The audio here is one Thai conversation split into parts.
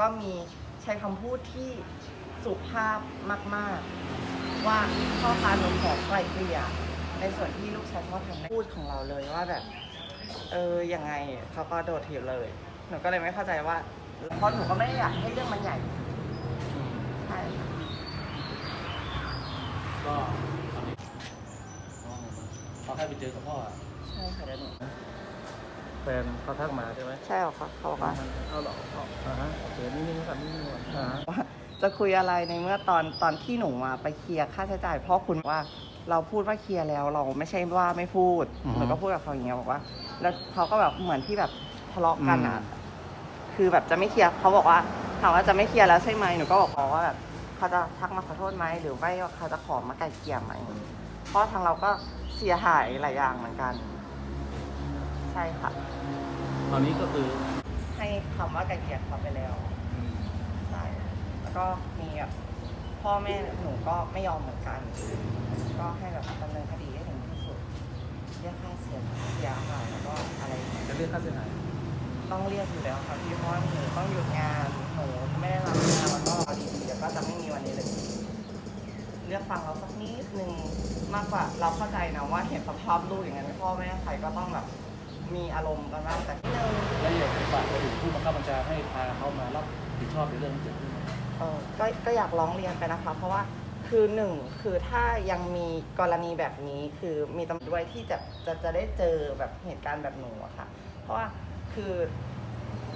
ก็มีใช้คำพูดที่สุภาพมากๆ ว่าพ่อค้าหนูขอไกลเกลี่ยในส่วนที่ลูกชายพ่อทำพูดของเราเลยว่าแบบ เออยังไงเขาก็โดดถีบเลย หนูก็เลยไม่เข้าใจว่าเพราะหนูก็ไม่ได้อยากให้เรื่องมันใหญ่ใช่ก็ตอนนี้เขาให้ไปเจอกับพ่อใช่ค่ะเดี๋ยวหนู ฟนเขาทักมาใช่ไหมใช่หรอคะเขาบอกว่าเอาหรอเอาอ่าฮะโอเคนิ่งๆก่อนนิ่งๆก่อนอ่าฮะว่าจะคุยอะไรในเมื่อตอนตอนที่หนูมาไปเคลียร์ค่าใช้จ่ายเพ่อคุณว่าเราพูดว่าเคลียร์แล้วเราไม่ใช่ว่าไม่พูดหนูก็พูดกับเขาอย่างเงี้ยบอกว่า แล้วเขาก็แบบเหมือนที่แบบทะเลาะกันอะคือแบบจะไม่เคลียร์เขาบอกว่าถามว่าจะไม่เคลียร์แล้วใช่ไหมหนูก็บอกเขาว่าแบบเขาจะทักมาขอโทษไหมหรือไม่ว่าเขาจะขอมาไกลเกลี่ยไหมเพราะทางเราก็เสียหายหลายอย่างเหมือนกัน ใช่ค่ะ ตอนนี้ก็คือให้คำว่าไกลเกลี่ยเขาไปแล้วใช่แล้วก็มีแบบพ่อแม่หนูก็ไม่ยอมเหมือนกัน ก็ให้แบบดำเนินคดีให้ถึงที่สุดเรียกค่าเสียเสียหายแล้วก็อะไรอย่างเงี้ยจะเรียกค่าเสียหายต้องเรียกอยู่แล้วค่ะพี่เพราะว่าหนูต้องหยุดงานหนูไม่ได้รับงานแล้วก็ดีๆแล้วก็จะไม่มีวันนี้เลยเลือกฟังเราสักนิดนึงมากกว่าเราเข้าใจนะว่าเห็นสภาพลูกอย่างนั้นพ่อแม่ใครก็ต้องแบบ มีอารมณ์กันบ้างแต่นิดนึงแล้วอยากจะฝากไปถึงผู้บังคับบัญชาให้พาเขามารับผิดชอบในเรื่องที่เกิดขึ้น เออก็ก็อยากร้องเรียนไปนะคะ เพราะว่าคือหนึ่งคือถ้ายังมีกรณีแบบนี้คือมีตำรวจด้วยที่จะจะจะได้เจอแบบเหตุการณ์แบบหนูอะค่ะ เพราะว่าคือ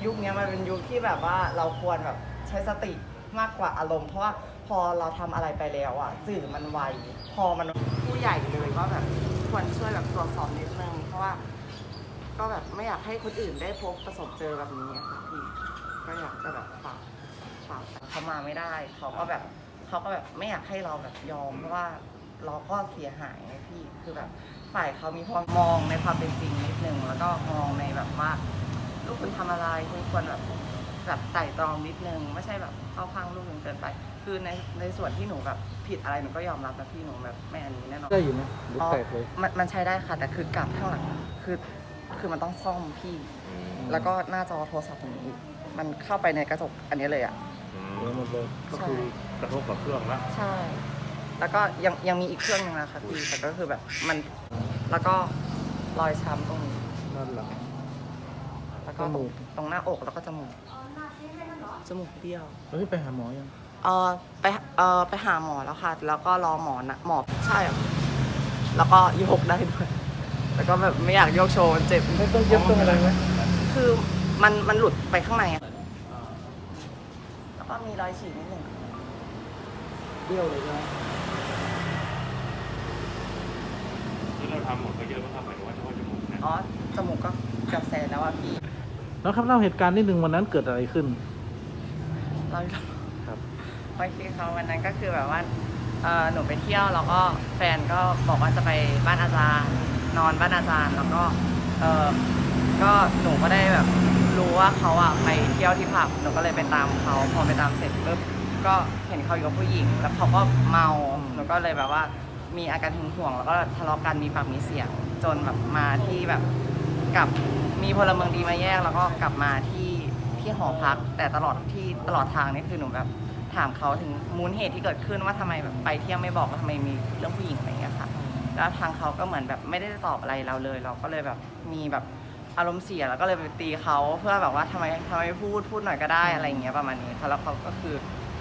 ยุคนี้มันเป็นยุคที่แบบว่าเราควรแบบใช้สติมากกว่าอารมณ์ เพราะว่าพอเราทำอะไรไปแล้วอะสื่อมันไวพอมันผู้ใหญ่เลยว่าแบบควรช่วยแบบตรวจสอบนิดนึงเพราะว่า ก็แบบไม่อยากให้คนอื่นได้พบประสบเจอแบบนี้อะค่ะพี่ก็อยากจะแบบฝากฝากเขามาไม่ได้เขาก็แบบเขาก็แบบไม่อยากให้เราแบบยอมเพราะว่าเราก็เสียหายไงพี่คือแบบฝ่ายเขามีความมองในความเป็นจริงนิดนึงแล้วก็มองในแบบว่าลูกคุณทำอะไรคุณควรแบบแบบไต่ตรองนิดนึงไม่ใช่แบบเข้าข้างลูกจนเกินไป คือในในส่วนที่หนูแบบผิดอะไรหนูก็ยอมรับนะพี่หนูแบบไม่อันนี้แน่นอนได้อยู่ไหมหรือแตกเลยมันมันใช้ได้ค่ะแต่คือกลับข้างหลังคือ คือมันต้องซ่อมพี่ แล้วก็หน้าจอโทรศัพท์ของหนูอีกมันเข้าไปในกระจกอันนี้เลยอะเหลือหมดเลยก็คือกระทบกับเครื่องละใช่ แล้วก็ยังยังมีอีกเครื่องหนึงนะคะพี่แต่ก็คือแบบมัน แล้วก็รอยช้ำตรงนี้ นั่นแหละ แล้วก็จมูก ตรงหน้าอกแล้วก็จมูกจมูกเบี้ยวเฮ้ยไปหาหมอยัง เออไปเออไปหาหมอแล้วค่ะ แล้วก็รอหมอนะหมอใช่อะแล้วก็โยกได้ด้วย แล้วก็แบบไม่อยากโยกโชว์มันเจ็บ ไม่ต้องเย็บต้องอะไรไหมคือมันมันหลุดไปข้างในอะแล้วก็มีรอยฉีกนิดหนึ่งเบี้ยวเลยใช่ไหมที่เราทำหมดไปเยอะไหมครับหมายถึงว่าเฉพาะจมูกนะอ๋อ จมูกก็เกือบแสนแล้วอะพี่แล้วครับเล่าเหตุการณ์นิดนึงวันนั้นเกิดอะไรขึ้น เราอีกแล้วครับ โอเคเขาวันนั้นก็คือแบบว่าเอ่อหนูไปเที่ยวแล้วก็แฟนก็บอกว่าจะไปบ้านอาจารย์ นอนบ้านอาจารย์ แล้วก็เออก็หนูก็ได้แบบรู้ว่าเขาอะไปเที่ยวที่ผับหนูก็เลยไปตามเขาพอไปตามเสร็จปุ๊บก็เห็นเขาอยู่กับผู้หญิง แล้วเขาก็เมาหนูก็เลยแบบว่ามีอาการหึงหวง แล้วก็ทะเลาะกันมีปากมีเสียง จนแบบมาที่แบบกลับมีพลเมืองดีมาแยกแล้วก็กลับมาที่ที่หอพัก แต่ตลอดที่ตลอดทางนี่คือหนูแบบถามเขาถึงมูลเหตุที่เกิดขึ้นว่าทำไมแบบไปเที่ยวไม่บอกว่าทำไมมีเรื่องผู้หญิงอะไรอย่างเงี้ยค่ะ แล้วทางเขาก็เหมือนแบบไม่ได้ตอบอะไรเราเลย เราก็เลยแบบมีแบบอารมณ์เสียแล้วก็เลยไปตีเขาเพื่อแบบว่าทำไมทำไมพูดพูดหน่อยก็ได้อะไรอย่างเงี้ยประมาณนี้ค่ะแล้วเขาก็คือ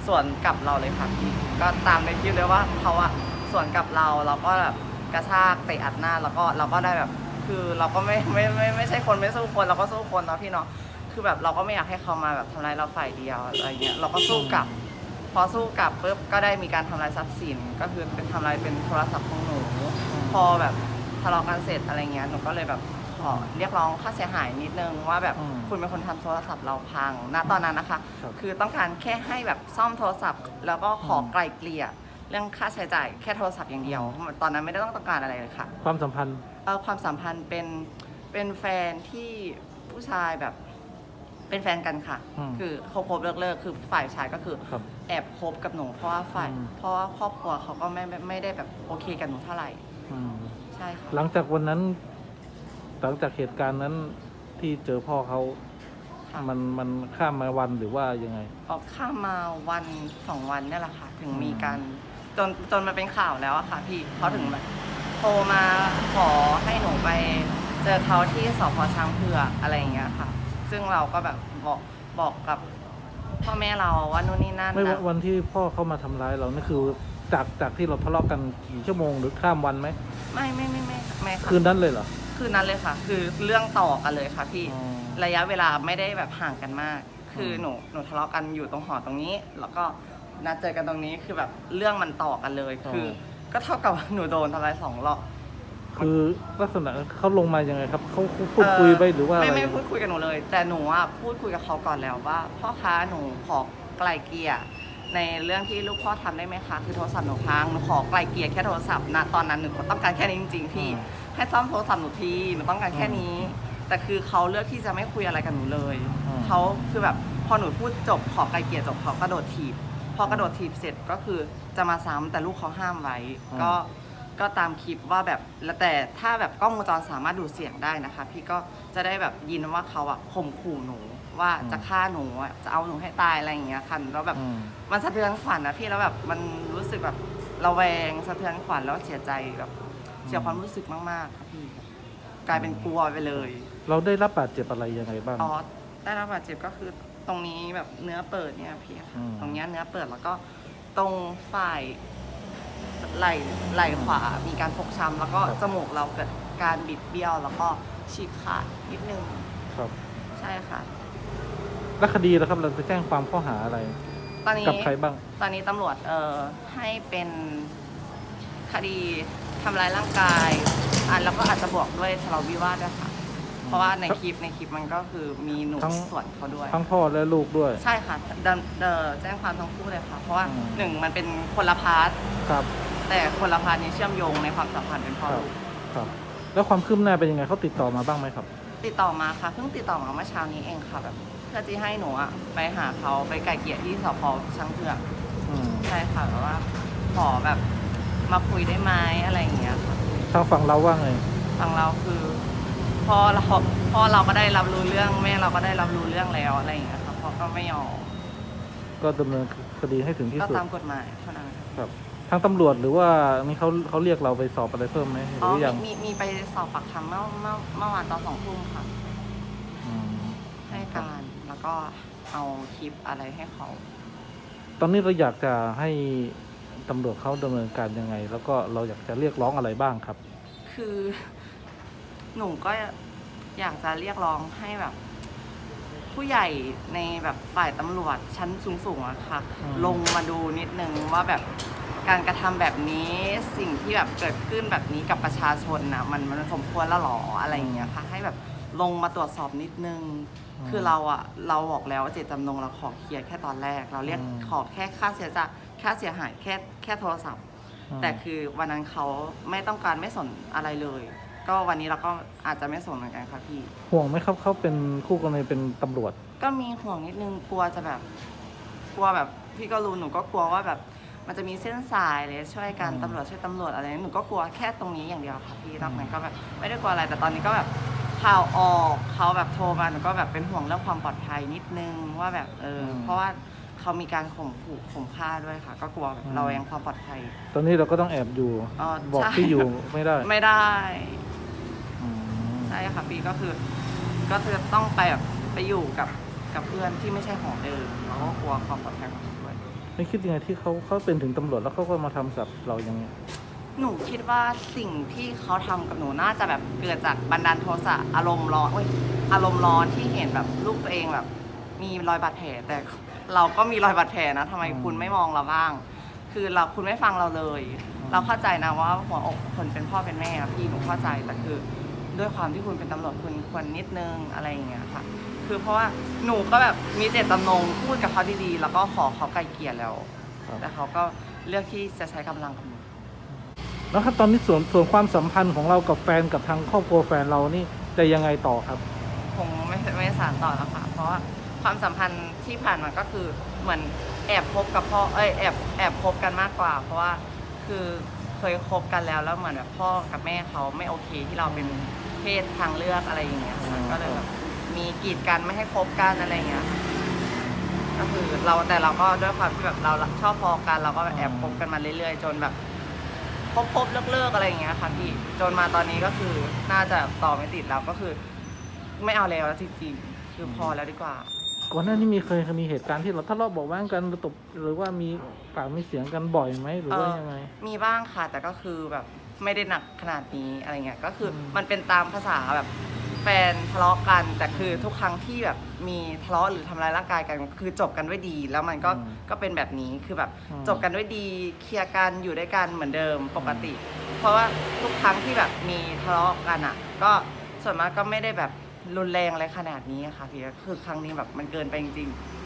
สวนกลับเราเลยค่ะพี่ก็ตามในคลิปเลยว่าเขาอะสวนกลับเราเราก็แบบกระชากเตะอัดหน้าแล้วก็เราก็ได้แบบคือเราก็ไม่ไม่ไม่ไม่ใช่คนไม่สู้คนเราก็สู้คนเนาะพี่เนาะคือแบบเราก็ไม่อยากให้เขามาแบบทำร้ายเราฝ่ายเดียวอะไรเงี้ยเราก็สู้กลับ พอสู้กลับปุ๊บก็ได้มีการทำลายทรัพย์สิน ก็คือเป็นทำลายเป็นโทรศัพท์ของหนู พอแบบทะเลาะกันเสร็จอะไรเงี้ยหนูก็เลยแบบขอเรียกร้องค่าเสียหายนิดนึงว่าแบบอืมคุณเป็นคนทำโทรศัพท์เราพัง ณตอนนั้นนะคะ ครับคือต้องการแค่ให้แบบซ่อมโทรศัพท์ แล้วก็ขออม ไกลเกลี่ยเรื่องค่าใช้จ่ายแค่โทรศัพท์อย่างเดียว ตอนนั้นไม่ได้ต้องต้องการอะไรเลยค่ะ ความสัมพันธ์ เอ่อความสัมพันธ์เป็นเป็นแฟนที่ผู้ชายแบบ เป็นแฟนกันค่ะ อืมคือคบคบเลิกเลิกคือฝ่ายชายก็คือครับแอบคบกับหนู เพราะว่าฝ่ายอืม เพราะว่าครอบครัวเขาก็ไม่ไม่ไม่ได้แบบโอเคกับหนูเท่าไหร่อืมใช่ค่ะ หลังจากวันนั้น หลังจากเหตุการณ์นั้นที่เจอพ่อเขา ค่ะ มันมันข้ามมาวันหรือว่ายังไง ออกข้ามมาวันสองวันเนี่ยแหละค่ะ ถึงมีอืมการจนจนมันเป็นข่าวแล้วอะค่ะ พี่เขาถึงแบบโทรมาขอให้หนูไปเจอเขาที่สพช้างเผือกอะไรอย่างเงี้ยค่ะ ซึ่งเราก็แบบบอกบอกกับพ่อแม่เราว่านู่นนี่นั่นไม่ว่านะวันที่พ่อเข้ามาทำร้ายเรานี่คือจากจากที่เราทะเลาะกันกี่ชั่วโมงหรือข้ามวันไหมไม่ไม่ไม่ไม่ไม่ค่ะคืนนั้นเลยเหรอคืนนั้นเลยค่ะ คือเรื่องต่อกันเลยค่ะพี่ อ๋อ ระยะเวลาไม่ได้แบบห่างกันมาก คืออม หนูหนูทะเลาะกันอยู่ตรงหอตรงนี้ แล้วก็นัดเจอกันตรงนี้คือแบบเรื่องมันต่อกันเลย คือ ก็เท่ากับว่าหนูโดนทำร้ายสองรอบ คือลักษณะเขาลงมายังไงครับเขาเขาพูดคุยไปหรือว่าอะไม่ไรไม่พูดคุยกับหนูเลย แต่หนูอะพูดคุยกับเขาก่อนแล้วว่า พ่อค้าหนูขอไกลเกลี่ยในเรื่องที่ลูกพ่อทำได้ไหมคะคือโทรศัพท์หนูพังหนูขอไกลเกลี่ยแค่โทรศัพท์นะตอนนั้นหนูก็ต้องการแค่นี้จริงๆพี่ให้ซ่อมโทรศัพท์หนูทีหนูต้องการแค่นี้ แต่คือเขาเลือกที่จะไม่คุยอะไรกับหนูเลยอืมเขาคือแบบพอหนูพูดจบขอไกลเกลี่ยจบเขากระโดดถีบพอกระโดดถีบเสร็จก็คือจะมาซ้ำแต่ลูกเขาห้ามไว้ก็ ก็ตามคลิปว่าแบบแล้วแต่ถ้าแบบกล้องวงจรสามารถดูเสียงได้นะคะ พี่ก็จะได้แบบยินว่าเขาอะข่มขู่หนูว่าจะฆ่าหนูอะจะเอาหนูให้ตายอะไรอย่างเงี้ยค่ะแล้วแบบอืม มันสะเทือนขวัญนะพี่แล้วแบบมันรู้สึกแบบระแวงสะเทือนขวัญแล้วเสียใจแบบเสียความรู้สึกมากๆครับพี่กลายเป็นกลัวไปเลย เราได้รับบาดเจ็บอะไรยังไงบ้าง อ๋อได้รับบาดเจ็บก็คือตรงนี้แบบเนื้อเปิดเนี่ยพี่ค่ะอืม ตรงเนี้ยเนื้อเปิดแล้วก็ตรงฝ่าย ไหล่ไหล่ขวามีการฟกช้ำแล้วก็จมูกเราเกิดการบิดเบี้ยวแล้วก็ฉีกขาดนิดนึงครับใช่ค่ะ แล้วคดีแล้วครับเราจะแจ้งความข้อหาอะไร ตอนนี้กับใครบ้าง ตอนนี้ตำรวจเอ่อให้เป็นคดีทำร้ายร่างกายอะแล้วก็อาจจะบวกด้วยทะเลาะวิวาทด้วยค่ะ เพราะว่าในคลิปในคลิปมันก็คือมีหนูทั้ง ส่วนเขาด้วย ทั้งพ่อและลูกด้วย ใช่ค่ะเดินเดินแจ้งความทั้งคู่เลยค่ะ เพราะว่าอืม หนึ่งมันเป็นคนละพาร์ท ครับ แต่คนละพาร์ทนี้เชื่อมโยงในความสัมพันธ์เป็นพ่อครับลูกครับ แล้วความคืบหน้าเป็นยังไงเขาติดต่อมาบ้างไหมครับ ติดต่อมาค่ะเพิ่งติดต่อมาเมื่อเช้านี้เองค่ะแบบเพื่อที่ให้หนูอะไปหาเขาไปไกลเกลี่ยที่สพช้างเผือกอืมใช่ค่ะแบบว่าขอแบบมาคุยได้ไหมอะไรอย่างเงี้ยค่ะทางฝั่งเราว่าไง ฝั่งเราคือพ่อเราพ่อเราก็ได้รับรู้เรื่องแม่เราก็ได้รับรู้เรื่องแล้วอะไรอย่างเงี้ยค่ะพ่อก็ไม่ยอมก็ดำเนินคดีให้ถึงที่ก็สุดตามกฎหมายเท่านั้นค่ะ ครับ ทางตำรวจหรือว่านี่เขาเขาเรียกเราไปสอบอะไรเพิ่มไหมหอ๋อรือยังมีมีมีไปสอบปากคำเมื่อเมื่อเมื่อวานตอนสองทุ่มค่ะ อืมให้การแล้วก็เอาคลิปอะไรให้เขา ตอนนี้เราอยากจะให้ตำรวจเขาดำเนินการยังไง แล้วก็เราอยากจะเรียกร้องอะไรบ้างครับ คือ หนูก็อยากจะเรียกร้องให้แบบ ผู้ใหญ่ในแบบฝ่ายตำรวจชั้นสูงๆอะค่ะ อืม ลงมาดูนิดนึงว่าแบบ การกระทำแบบนี้สิ่งที่แบบเกิดขึ้นแบบนี้กับประชาชนนะมันมันสมควรแล้วหรออะไรอย่างเงี้ยค่ะให้แบบลงมาตรวจสอบนิดนึง คือเราอะเราบอกแล้วว่าเจตจำนงเราขอเคลียร์แค่ตอนแรก เราเรียกอืมขอแค่ค่าเสียจะค่าเสียหายแค่แค่โทรศัพท์ แต่คือวันนั้นเขาไม่ต้องการไม่สนอะไรเลย ก็วันนี้เราก็อาจจะไม่สนเหมือนกันค่ะพี่ ห่วงไหมครับเขาเป็นคู่กรณีเป็นตำรวจ ก็มีห่วงนิดนึงกลัวจะแบบ กลัวแบบพี่ก็รู้หนูก็กลัวว่าแบบ มันจะมีเส้นสายเลยช่วยกันอืมตำรวจช่วยตำรวจอะไรหนูก็กลัวแค่ตรงนี้อย่างเดียวค่ะพี่นอกนั้นก็แบบไม่ได้กลัวอะไรแต่ตอนนี้ก็แบบข่าวออกเขาแบบโทรมาหนูก็แบบเป็นห่วงเรื่องความปลอดภัยนิดนึงว่าแบบเอออเพราะว่าเขามีการข่มขู่ข่มฆ่าด้วยค่ะ ก็กลัวแบบเรายังความปลอดภัย ตอนนี้เราก็ต้องแอบอยู่อ๋อบอกใช่ที่อยู่ไม่ได้ไม่ได้อืมใช่ค่ะพี่ก็คือ ก็คือต้องไปแบบไปอยู่กับกับเพื่อนที่ไม่ใช่หอเดิมแล้วก็กลัวความปลอดภัยของเขาด้วย ไม่คิดยังไงที่เขาเขาเป็นถึงตำรวจแล้วเขาก็มาทำกับเราอย่างนี้ยหนูคิดว่าสิ่งที่เขาทำกับหนูน่าจะแบบเกิดจากบันดาลโทสะอารมณ์ร้อนเอ้ยอารมณ์ร้อนที่เห็นแบบลูกตัวเองแบบ มีรอยบาดแผลแต่เราก็มีรอยบาดแผลนะทำไมคุณไม่มองเราบ้าง คือเราคุณไม่ฟังเราเลย เราเข้าใจนะว่าหัวอกคนเป็นพ่อเป็นแม่อะพี่หนูเข้าใจแต่คือ ด้วยความที่คุณเป็นตำรวจคุณควรนิดนึงอะไรอย่างเงี้ยค่ะ คือเพราะว่าหนูก็แบบมีเจตจำนงพูดกับเขาดีๆ แล้วก็ขอเขาไกลเกลี่ยแล้ว ครับ แต่เขาก็เลือกที่จะใช้กำลังกับหนู แล้วครับตอนนี้ส่วนส่วนความสัมพันธ์ของเรากับแฟนกับทางครอบครัวแฟนเรานี่จะยังไงต่อครับ คงไม่ไม่สานต่อแล้วค่ะ เพราะว่าความสัมพันธ์ที่ผ่านมาก็คือเหมือนแอบคบกับพ่อ เอ้ยแอบแอบคบกันมากกว่า เพราะว่าคือ เคยคบกันแล้วแล้วเหมือนแบบพ่อกับแม่เขาไม่โอเคที่เราเป็นเพศทางเลือกอะไรอย่างเงี้ยค่ะอืมก็เลยแบบมีกีดกันไม่ให้คบกันอะไรอย่างเงี้ยค่ะก็คือเราแต่เราก็ด้วยความที่แบบเราชอบพอกันเราก็แอบคบกันมาเรื่อยๆ จนแบบคบคบเลิกเลิกๆอะไรอย่างเงี้ยค่ะพี่จนมาตอนนี้ก็คือน่าจะต่อไม่ติดแล้วก็คือ ไม่เอาแล้วจริงๆคือพอแล้วดีกว่า ก่อนหน้านี้มีเคยมีเหตุการณ์ที่เราทะเลาะเบาะแว้งกันหรือตบหรือว่ามีปากมีเสียงกันบ่อยไหมหรือว่าเอ่อยังไง มีบ้างค่ะแต่ก็คือแบบไม่ได้หนักขนาดนี้อะไรเงี้ยก็คืออม มันเป็นตามภาษาแบบแฟนทะเลาะกัน แต่คือทุกครั้งที่แบบมีทะเลาะหรือทำร้ายร่างกายกัน คือจบกันด้วยดี แล้วมันก็ก็เป็นแบบนี้คือแบบอืม จบกันด้วยดีเคลียร์กันอยู่ด้วยกันเหมือนเดิมปกติ เพราะว่าทุกครั้งที่แบบมีทะเลาะกันอะ ก็ส่วนมากก็ไม่ได้แบบ รุนแรงอะไรขนาดนี้อะค่ะพี่ก็คือครั้งนี้แบบมันเกินไปจริงๆ